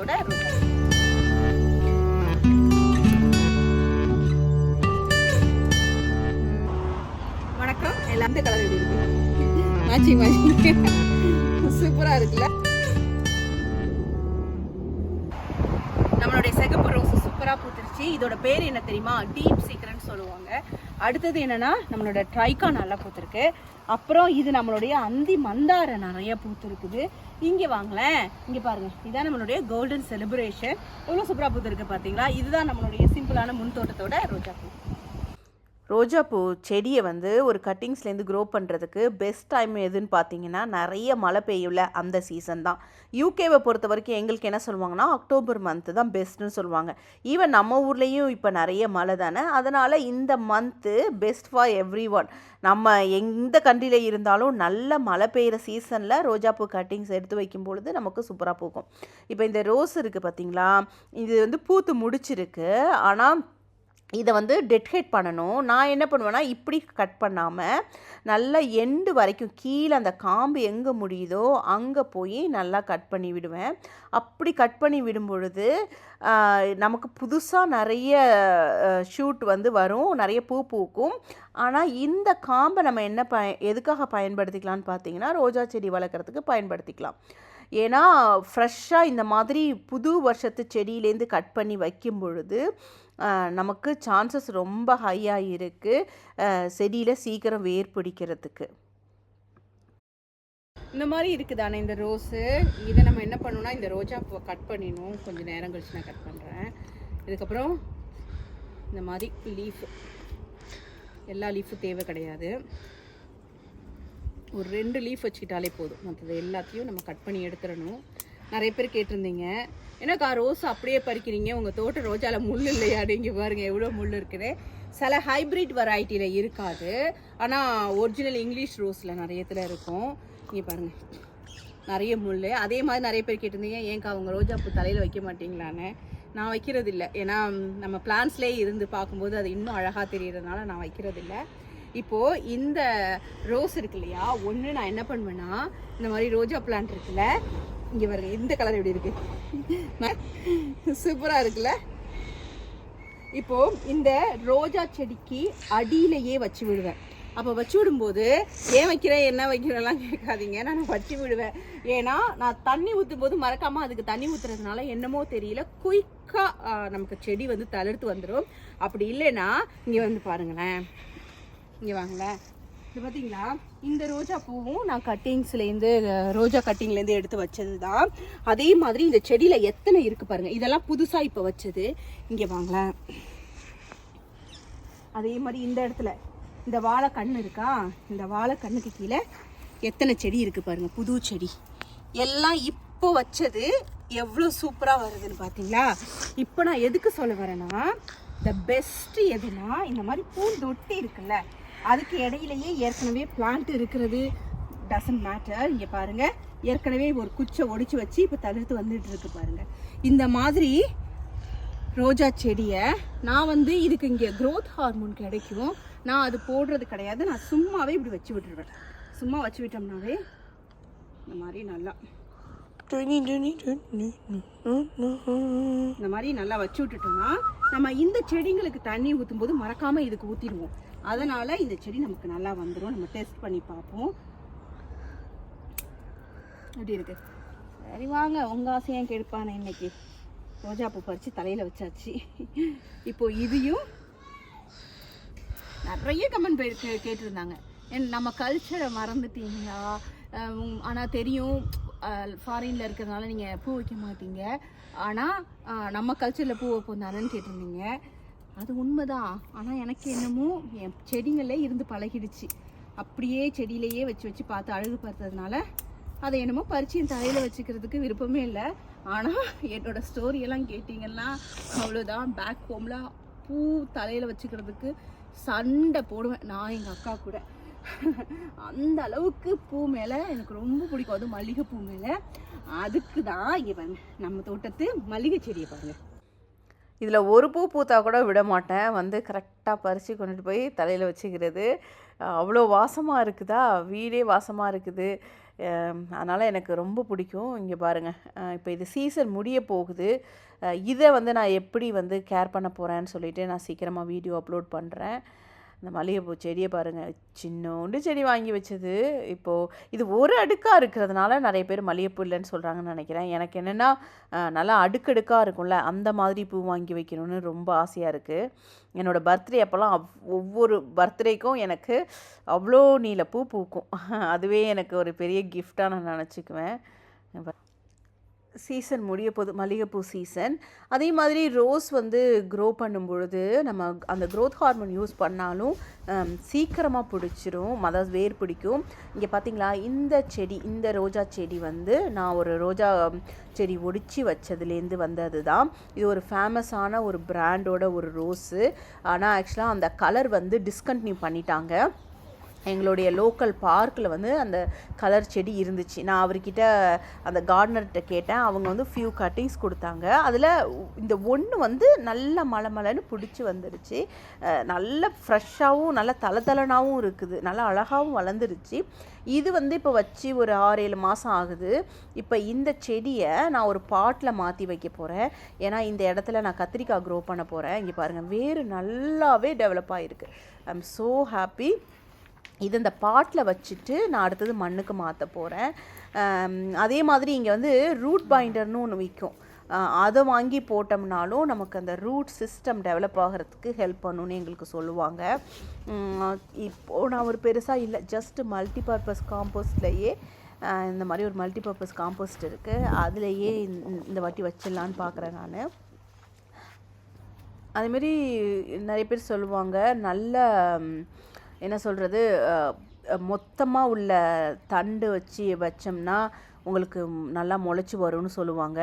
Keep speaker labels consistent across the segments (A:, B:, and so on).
A: வணக்கம். எல்லாம் கலர் எப்படி இருக்கு? மேட்சிங் மேட்சிங் சூப்பரா இருக்குல்ல? நம்மளுடைய சிகப்பு ரோஸ் சூப்பரா பூத்துருச்சு. இதோட பேர் என்ன தெரியுமா? டீப் சீக்கிரம்னு சொல்லுவாங்க. அடுத்தது என்னன்னா நம்மளோட ட்ரைக்கா நல்லா பூத்துருக்கு. அப்புறம் இது நம்மளுடைய அந்தி மந்தார நிறைய பூத்துருக்குது. இங்கே வாங்களேன். இங்கே பாருங்க. இதுதான் நம்மளுடைய கோல்டன் செலிப்ரேஷன் எவ்வளோ சூப்பராக பூத்துருக்கு பார்த்தீங்களா இதுதான் நம்மளுடைய சிம்பிளான முன் தோட்டத்தோட ரோஜா பூ.
B: ரோஜாப்பூ செடியை வந்து ஒரு கட்டிங்ஸ்லேருந்து க்ரோ பண்ணுறதுக்கு பெஸ்ட் டைம் எதுன்னு பார்த்தீங்கன்னா நிறைய மழை பெய்யுள்ள அந்த சீசன் தான். யூகேவை பொறுத்த வரைக்கும் எங்களுக்கு என்ன சொல்லுவாங்கன்னா அக்டோபர் மந்த்து தான் பெஸ்ட்டுன்னு சொல்லுவாங்க. ஈவன் நம்ம ஊர்லேயும் இப்போ நிறைய மழை தானே அதனால் இந்த month best for every one நம்ம எந்த கண்ட்ரியில் இருந்தாலும் நல்ல மழை பெய்கிற சீசனில் ரோஜாப்பூ கட்டிங்ஸ் எடுத்து வைக்கும் பொழுது நமக்கு சூப்பராக பூக்கும் இப்போ இந்த ரோஸ் இருக்குது பார்த்தீங்களா இது வந்து பூத்து முடிச்சிருக்கு. ஆனால் இதை வந்து டெட்ஹேட் பண்ணணும். நான் என்ன பண்ணுவேன்னா இப்படி கட் பண்ணாமல் நல்லா எண்டு வரைக்கும் கீழே அந்த காம்பு எங்கே முடியுதோ அங்கே போய் நல்லா கட் பண்ணி விடுவேன். அப்படி கட் பண்ணி விடும் பொழுது நமக்கு புதுசாக நிறைய ஷூட் வந்து வரும். நிறைய பூ பூக்கும். ஆனால் இந்த காம்பை நம்ம என்ன ப எதுக்காக பயன்படுத்திக்கலாம்னு பார்த்தீங்கன்னா ரோஜா செடி வளர்க்குறதுக்கு பயன்படுத்திக்கலாம். ஏன்னா ஃப்ரெஷ்ஷாக இந்த மாதிரி புது வருஷத்து செடியிலேருந்து கட் பண்ணி வைக்கும் பொழுது நமக்கு சான்சஸ் ரொம்ப ஹையாக இருக்குது செடியில் சீக்கிரம் வேர் பிடிக்கிறதுக்கு.
A: இந்த மாதிரி இருக்குதானே இந்த ரோஸு இதை நம்ம என்ன பண்ணணும்னா இந்த ரோஜா பூவை கட் பண்ணிடணும். கொஞ்சம் நேரம் கழிச்சு நான் கட் பண்ணுறேன் இதுக்கப்புறம் இந்த மாதிரி லீஃப் எல்லா லீஃபும் தேவை கிடையாது. ஒரு ரெண்டு லீஃப் வச்சுக்கிட்டாலே போதும். மற்றது எல்லாத்தையும் நம்ம கட் பண்ணி எடுத்துடணும். நிறைய பேர் கேட்டிருந்தீங்க. என்னக்கா ரோஸ் அப்படியே பறிக்கிறீங்க. உங்கள் தோட்ட ரோஜால முள் இல்லையா? அப்படிங்க பாருங்க எவ்வளோ முள் இருக்குது. சில ஹைப்ரிட் வெரைட்டியில் இருக்காது. ஆனால் ஒரிஜினல் இங்கிலீஷ் ரோஸில் நிறையத்தில் இருக்கும். இங்கே பாருங்கள் நிறைய முள். அதே மாதிரி நிறைய பேர் கேட்டிருந்தீங்க ஏன்க்கா உங்கள் ரோஜா பூ தலையில் வைக்க மாட்டீங்களான்னு? நான் வைக்கிறது இல்லை ஏன்னா நம்ம பிளான்ஸ்லேயே இருந்து பார்க்கும்போது அது இன்னும் அழகாக தெரியறதுனால நான் வைக்கிறது இல்லை இப்போது இந்த ரோஸ் இருக்கு இல்லையா ஒன்று நான் என்ன பண்ணுவேன்னா இந்த மாதிரி ரோஜா பிளான்ட் இருக்குல்ல இங்கே பாருங்க இந்த கலர் எப்படி இருக்கு? சூப்பராக இருக்குல்ல? இப்போ இந்த ரோஜா செடிக்கு அடியிலேயே வச்சு விடுவேன். அப்போ வச்சு விடும்போது ஏன் வைக்கிறேன்? என்ன வைக்கிறேன்லாம் கேட்காதீங்க. நான் வச்சு விடுவேன். ஏன்னா நான் தண்ணி ஊற்றும் போது மறக்காம அதுக்கு தண்ணி ஊற்றுறதுனால என்னமோ தெரியல குயிக்காக நமக்கு செடி வந்து தளர்த்து வந்துடும் அப்படி இல்லைன்னா இங்கே வந்து பாருங்களேன். இங்கே வாங்களேன் இது பார்த்தீங்களா இந்த ரோஜா பூவும் நான் கட்டிங்ஸ்லேருந்து ரோஜா கட்டிங்லேருந்து எடுத்து வச்சது தான் அதே மாதிரி இந்த செடியில் எத்தனை இருக்குது பாருங்கள் இதெல்லாம் புதுசாக இப்போ வச்சது. இங்கே வாங்களேன் அதே மாதிரி இந்த இடத்துல இந்த வாழை கண் இருக்கா? இந்த வாழை கண்ணுக்கு கீழே எத்தனை செடி இருக்குது பாருங்கள் புது செடி. எல்லாம் இப்போ வச்சது எவ்வளோ சூப்பராக வருதுன்னு பார்த்தீங்களா இப்போ நான் எதுக்கு சொல்ல வரேன்னா த பெஸ்ட்டு எதுனா இந்த மாதிரி பூந்தொட்டி இருக்குல்ல அதுக்கு இடையிலேயே ஏற்கனவே பிளான்ட் இருக்கிறது. டசன்ட் மேட்டர் இங்கே பாருங்க. ஏற்கனவே ஒரு குச்சை ஒடிச்சு வச்சு இப்போ தடுத்து வந்துட்டு இருக்கு பாருங்க. இந்த மாதிரி ரோஜா செடியை நான் வந்து இதுக்கு இங்கே growth ஹார்மோன் கிடைக்கும். நான் அது போடுறது கிடையாது. நான் சும்மாவே இப்படி வச்சு விட்டுருவேன். சும்மா வச்சு விட்டோம்னாவே இந்த மாதிரி நல்லா இந்த மாதிரி நல்லா வச்சு விட்டுட்டோம்னா நம்ம இந்த செடிங்களுக்கு தண்ணி ஊற்றும் போது மறக்காம இதுக்கு ஊற்றிடுவோம் அதனால் இந்த செடி நமக்கு நல்லா வந்துடும் நம்ம டெஸ்ட் பண்ணி பார்ப்போம். எப்படி இருக்கு? சரி வாங்க. உங்கள் ஆசையாக கெடுப்பானே இன்னைக்கு. ரோஜா பூ பறித்து தலையில் வச்சாச்சு. இப்போது இதையும் நிறைய கமெண்ட் பேர் கேட்டிருந்தாங்க. நம்ம கல்ச்சரை மறந்துட்டீங்களா? ஆனால் தெரியும். ஃபாரினில் இருக்கிறதுனால நீங்கள் பூ வைக்க மாட்டீங்க. ஆனால் நம்ம கல்ச்சரில் பூ வைப்போம் தானேன்னு கேட்டிருந்தீங்க. அது உண்மைதான் ஆனால் எனக்கு என்னமோ என் செடிங்களே இருந்து பழகிடுச்சு. அப்படியே செடியிலேயே வச்சு வச்சு பார்த்து அழகு பார்த்ததுனால அதை என்னமோ பறிச்சு என் தலையில் வச்சுக்கிறதுக்கு விருப்பமே இல்லை. ஆனால் என்னோட ஸ்டோரியெல்லாம் கேட்டிங்கன்னா அவ்வளோதான் பேக் ஹோமில் பூ தலையில் வச்சுக்கிறதுக்கு சண்டை போடுவேன். நான் எங்கள் அக்கா கூட. அந்த அளவுக்கு பூ மேலே எனக்கு ரொம்ப பிடிக்கும். அதுவும் மல்லிகைப்பூ பூ மேலே. அதுக்கு தான் இவன் நம்ம தோட்டத்து மல்லிகை செடியை பாருங்கள்
B: இதில் ஒரு பூ பூத்தா கூட விட மாட்டேன் வந்து கரெக்டாக பறித்து கொண்டுட்டு போய் தலையில் வச்சுக்கிறது. அவ்வளோ வாசமாக இருக்குதா? வீடே வாசமாக இருக்குது. அதனால் எனக்கு ரொம்ப பிடிக்கும். இங்கே பாருங்கள் இப்போ இது சீசன் முடிய போகுது. இதை வந்து நான் எப்படி வந்து கேர் பண்ண போகிறேன்னு சொல்லிட்டு நான் சீக்கிரமாக வீடியோ அப்லோட் பண்ணுறேன் இந்த மல்லிகைப்பூ செடியை பாருங்கள் சின்னோண்டு செடி வாங்கி வச்சது. இப்போது இது ஒரு அடுக்காக இருக்கிறதுனால நிறைய பேர் மல்லிகைப்பூ இல்லைன்னு சொல்கிறாங்கன்னு நினைக்கிறேன். எனக்கு என்னென்னா நல்லா அடுக்கடுக்காக இருக்கும்ல. அந்த மாதிரி பூ வாங்கி வைக்கணும்னு ரொம்ப ஆசையாக இருக்குது என்னோடய பர்த்டே அப்போல்லாம் அவ் ஒவ்வொரு பர்த்டேக்கும் எனக்கு அவ்வளோ நீல பூ பூக்கும். அதுவே எனக்கு ஒரு பெரிய கிஃப்டாக நான் நினச்சிக்குவேன். சீசன் முடிய போது மல்லிகைப்பூ சீசன். அதே மாதிரி ரோஸ் வந்து க்ரோ பண்ணும் பொழுது நம்ம அந்த க்ரோத் ஹார்மோன் யூஸ் பண்ணாலும் சீக்கிரமாக பிடிச்சிரும். அதாவது வேர் பிடிக்கும். இங்கே பார்த்தீங்களா இந்த செடி இந்த ரோஜா செடி வந்து நான் ஒரு ரோஜா செடி ஒடிச்சு வச்சதுலேருந்து வந்தது தான். இது ஒரு ஃபேமஸான ஒரு பிராண்டோட ஒரு ரோஸு ஆனால் ஆக்சுவலாக அந்த கலர் வந்து டிஸ்கண்டினியூ பண்ணிட்டாங்க. எங்களுடைய லோக்கல் பார்க்கில் வந்து அந்த கலர் செடி இருந்துச்சு. நான் அவர்கிட்ட அந்த கார்டனர்கிட்ட கேட்டேன். அவங்க வந்து ஃபியூ கட்டிங்ஸ் கொடுத்தாங்க. அதில் இந்த ஒன்று வந்து நல்ல மலை மலைன்னு பிடிச்சி வந்துடுச்சு நல்ல ஃப்ரெஷ்ஷாகவும் நல்ல தளதளனாகவும் இருக்குது. நல்லா அழகாகவும் வளர்ந்துருச்சு. இது வந்து இப்போ வச்சு ஒரு ஆறு ஏழு மாதம் ஆகுது. இப்போ இந்த செடியை நான் ஒரு பாட்டில் மாற்றி வைக்க போகிறேன் ஏன்னா இந்த இடத்துல நான் கத்திரிக்காய் க்ரோ பண்ண போகிறேன் இங்கே பாருங்கள் வேறு நல்லாவே டெவலப் ஆகிருக்கு ஐ எம் ஸோ ஹாப்பி இது இந்த பாட்டில் வச்சுட்டு நான் அடுத்தது மண்ணுக்கு மாற்ற போகிறேன் அதே மாதிரி இங்கே வந்து ரூட் பைண்டர்னு ஒன்று விற்கும் அதை வாங்கி போட்டோம்னாலும் நமக்கு அந்த ரூட் சிஸ்டம் டெவலப் ஆகிறதுக்கு ஹெல்ப் பண்ணுன்னு எங்களுக்கு சொல்லுவாங்க. இப்போது நான் ஒரு பெருசாக இல்லை ஜஸ்ட் மல்டிபர்பஸ் காம்போஸ்ட்லேயே இந்த மாதிரி ஒரு மல்டிபர்பஸ் காம்போஸ்ட் இருக்குது அதுலேயே இந்த- இந்த வாட்டி வச்சிடலான்னு பார்க்குறேன் நான். அதேமாரி நிறைய பேர் சொல்லுவாங்க நல்ல என்ன சொல்கிறது மொத்தமாக உள்ள தண்டு வச்சு வச்சோம்னா உங்களுக்கு நல்லா முளைச்சி வரும்னு சொல்லுவாங்க.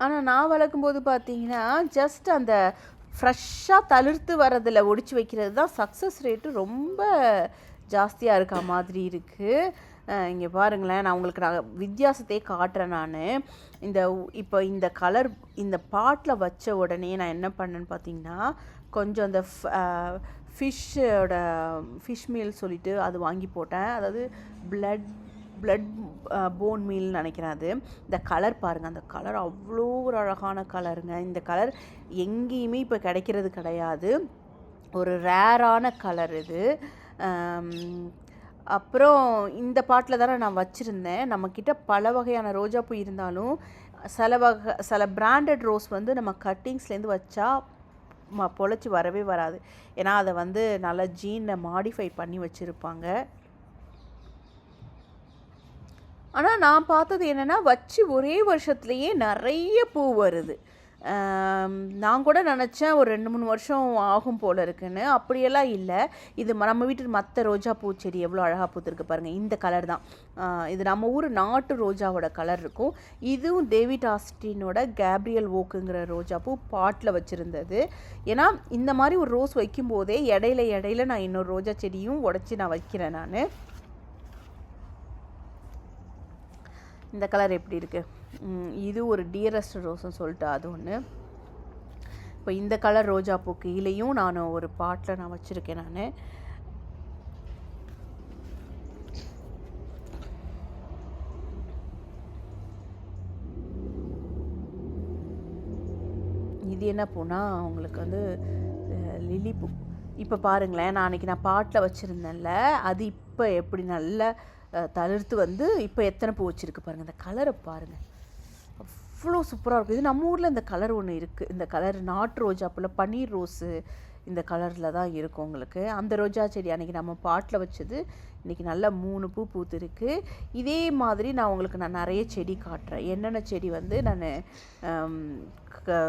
B: ஆனால் நான் வளர்க்கும்போது பார்த்தீங்கன்னா ஜஸ்ட் அந்த ஃப்ரெஷ்ஷாக தளிர்த்து வரதில் ஒடிச்சு வைக்கிறது தான் சக்ஸஸ் ரேட்டு ரொம்ப ஜாஸ்தியாக இருக்க மாதிரி இருக்குது இங்கே பாருங்களேன் நான் உங்களுக்கு நான் வித்தியாசத்தையே காட்டுறேன் நான். இந்த இப்போ இந்த கலர் இந்த பாட்டில் வச்ச உடனே நான் என்ன பண்ணேன்னு பார்த்தீங்கன்னா கொஞ்சம் அந்த ஃபிஷ்ஷோட ஃபிஷ் மீல் சொல்லிட்டு அது வாங்கி போட்டேன். அதாவது பிளட் பிளட் போன் மீல்னு நினைக்கிறேன் அது. இந்த கலர் பாருங்கள் அந்த கலர் அவ்வளோ ஒரு அழகான கலருங்க இந்த கலர் எங்கேயுமே இப்போ கிடைக்கிறது கிடையாது. ஒரு ரேரான கலர் இது. அப்புறம் இந்த பாட்டில் தானே நான் வச்சுருந்தேன். நம்மக்கிட்ட பல வகையான ரோஜாப்பூ இருந்தாலும் சில வகை சில பிராண்டட் ரோஸ் வந்து நம்ம கட்டிங்ஸ்லேருந்து வச்சா ம பொழைச்சி வரவே வராது. ஏன்னா அதை வந்து நல்லா ஜீனை மாடிஃபை பண்ணி வச்சுருப்பாங்க. ஆனால் நான் பார்த்தது என்னென்னா வச்சு ஒரே வருஷத்துலேயே நிறைய பூ வருது. நான் கூட நினச்சேன் ஒரு ரெண்டு மூணு வருஷம் ஆகும் போல் இருக்குன்னு. அப்படியெல்லாம் இல்லை. இது நம்ம வீட்டு மற்ற ரோஜா பூச்செடி எவ்வளோ அழகாக பூத்துருக்கு பாருங்கள் இந்த கலர் தான். இது நம்ம ஊர் நாட்டு ரோஜாவோட கலர் இருக்கும். இதுவும் டேவிட் ஆஸ்டினோட கேப்ரியல் ஓக்குங்கிற ரோஜா பூ பாட்டில் வச்சுருந்தது. ஏன்னா இந்த மாதிரி ஒரு ரோஸ் வைக்கும்போதே இடையில இடையில நான் இன்னொரு ரோஜா செடியும் உடச்சி நான் வைக்கிறேன் நான். இந்த கலர் எப்படி இருக்குது இது ஒரு டியரஸ்ட் ரோஸ்ன்னு சொல்லிட்டு அது ஒன்று இப்போ இந்த கலர் ரோஜா பூ கீழேயும் நான் ஒரு பாட்டில் நான் வச்சுருக்கேன் நான். இது என்ன பூனா? உங்களுக்கு வந்து லிலி லில்லி பூ. இப்போ பாருங்களேன் நான் அன்றைக்கி நான் பாட்டில் வச்சுருந்தேன்ல அது இப்போ எப்படி நல்ல தளிர்த்து வந்து இப்போ எத்தனை பூ வச்சுருக்கு பாருங்கள் இந்த கலரை பாருங்கள் அவ்வளோ சூப்பராக இருக்கும். இது நம்ம ஊரில் இந்த கலர் ஒன்று இருக்குது இந்த கலர் நாட்டு ரோஜா பூல பன்னீர் ரோஸு இந்த கலரில் தான் இருக்கும் உங்களுக்கு. அந்த ரோஜா செடி அன்றைக்கி நம்ம பாட்டில் வச்சது இன்றைக்கி நல்லா மூணு பூ பூத்துருக்கு. இதே மாதிரி நான் உங்களுக்கு நான் நிறைய செடி காட்டுறேன். என்னென்ன செடி வந்து நான்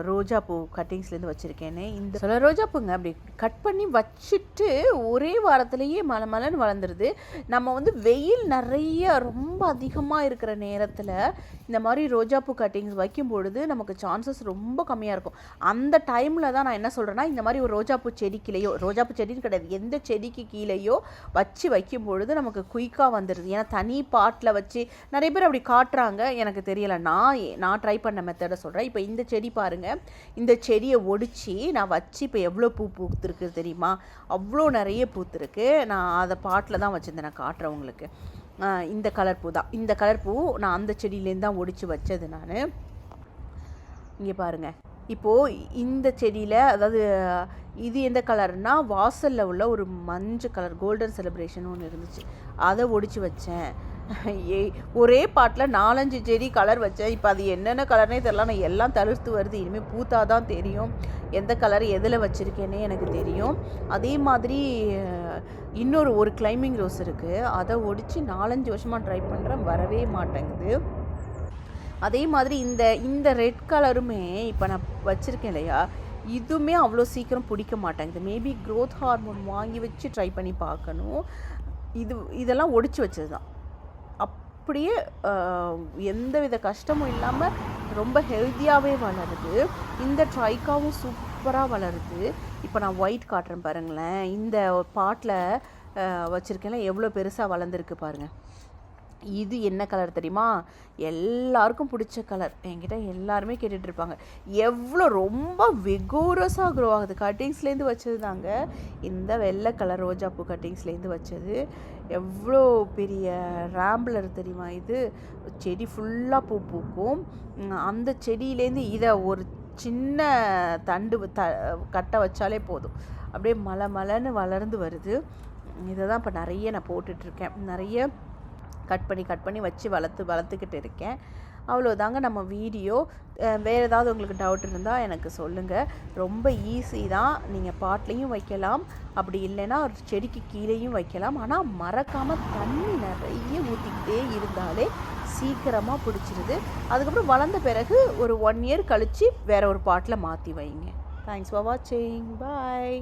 B: ரோஜா பூ கட்டிங்ஸ்லேருந்து வச்சுருக்கேன்னு. இந்த சில ரோஜா பூங்க அப்படி கட் பண்ணி வச்சுட்டு ஒரே வாரத்துலேயே மலை மலைன்னு வளர்ந்துருது. நம்ம வந்து வெயில் நிறைய ரொம்ப அதிகமாக இருக்கிற நேரத்தில் இந்த மாதிரி ரோஜா பூ கட்டிங்ஸ் வைக்கும் பொழுது நமக்கு சான்சஸ் ரொம்ப கம்மியாக இருக்கும். அந்த டைமில் தான் நான் என்ன சொல்கிறேன்னா இந்த மாதிரி ஒரு ரோஜா பூ செடிக்கிலேயோ ரோஜா பூ செடின்னு கிடையாது எந்த செடிக்கு கீழேயோ வச்சு வைக்கும் பொழுது நமக்கு குயிக்காக வந்துடுது ஏன்னா தனி பாட்டில் வச்சு நிறைய பேர் அப்படி காட்டுறாங்க எனக்கு தெரியலை. நான் நான் ட்ரை பண்ண மெத்தடை சொல்கிறேன் இப்போ இந்த செடி பாருங்கள் இந்த செடியை ஒடிச்சு நான் வச்சு இப்போ எவ்வளோ பூ பூத்துருக்கு தெரியுமா? அவ்வளோ நிறைய பூத்துருக்கு. நான் அதை பாட்டில் தான் வச்சுருந்தேன். நான் காட்டுறேன் உங்களுக்கு. இந்த கலர் பூ தான். இந்த கலர் பூ நான் அந்த செடியிலேருந்து தான் ஒடிச்சு வச்சது நான். இங்கே பாருங்க. இப்போது இந்த செடியில் அதாவது இது எந்த கலர்னால் வாசலில் உள்ள ஒரு மஞ்சள் கலர் கோல்டன் செலிப்ரேஷன் ஒன்று இருந்துச்சு. அதை ஒடிச்சு வச்சேன். ஏ ஒரே பாட்டில் நாலஞ்சு செடி கலர் வச்சேன். இப்போ அது என்னென்ன கலர்னே தெரில நான் எல்லாம் தளிர்த்து வருது. இனிமேல் பூத்தா தான் தெரியும். எந்த கலர் எதில் வச்சுருக்கேனே எனக்கு தெரியும். அதே மாதிரி இன்னொரு ஒரு கிளைம்பிங் ரோஸ் இருக்குது அதை ஒடிச்சு நாலஞ்சு வருஷமாக ட்ரை பண்ணுறேன் வரவே மாட்டேங்குது. அதே மாதிரி இந்த இந்த ரெட் கலருமே இப்போ நான் வச்சுருக்கேன் இல்லையா? இதுவுமே அவ்வளோ சீக்கிரம் பிடிக்க மாட்டேங்குது. மேபி க்ரோத் ஹார்மோன் வாங்கி வச்சு ட்ரை பண்ணி பார்க்கணும். இது இதெல்லாம் ஒடிச்சு வச்சது தான் அப்படியே எந்த எந்தவித கஷ்டமும் இல்லாமல் ரொம்ப ஹெல்த்தியாகவே வளருது. இந்த ட்ரைக்காவும் சூப்பராக வளருது. இப்போ நான் ஒயிட் காட்டுறேன் பாருங்களேன். இந்த பாட்டில் வச்சுருக்கேன்ல எவ்வளோ பெருசாக வளர்ந்துருக்கு பாருங்கள் இது என்ன கலர் தெரியுமா? எல்லாருக்கும் பிடிச்ச கலர் என்கிட்ட எல்லாருமே கேட்டுட்ருப்பாங்க எவ்வளோ ரொம்ப விகோரஸாக க்ரோ ஆகுது. கட்டிங்ஸ்லேருந்து வச்சது தாங்க. இந்த வெள்ளை கலர் ரோஜாப்பூ கட்டிங்ஸ்லேருந்து வச்சது. எவ்வளோ பெரிய ரேம்பிளர் தெரியுமா இது? செடி ஃபுல்லாக பூ பூக்கும். அந்த செடியிலேருந்து இதை ஒரு சின்ன தண்டு த கட்டை வச்சாலே போதும். அப்படியே மலை மலைன்னு வளர்ந்து வருது. இதை தான் இப்போ நிறைய நான் போட்டுட்ருக்கேன் நிறைய கட் பண்ணி கட் பண்ணி வச்சு வளர்த்து வளர்த்துக்கிட்டு இருக்கேன். அவ்வளோதாங்க நம்ம வீடியோ. வேறு ஏதாவது உங்களுக்கு டவுட் இருந்தால் எனக்கு சொல்லுங்கள் ரொம்ப ஈஸி தான். நீங்கள் பாட்லேயும் வைக்கலாம். அப்படி இல்லைன்னா ஒரு செடிக்கு கீழேயும் வைக்கலாம். ஆனால் மறக்காமல் தண்ணி நிறைய ஊற்றிக்கிட்டே இருந்தாலே சீக்கிரமாக பிடிச்சிருது. அதுக்கப்புறம் வளர்ந்த பிறகு ஒரு ஒன் இயர் கழித்து வேறு ஒரு பாட்டில் மாற்றி வைங்க. தேங்க்ஸ் ஃபார் வாட்சிங் பாய்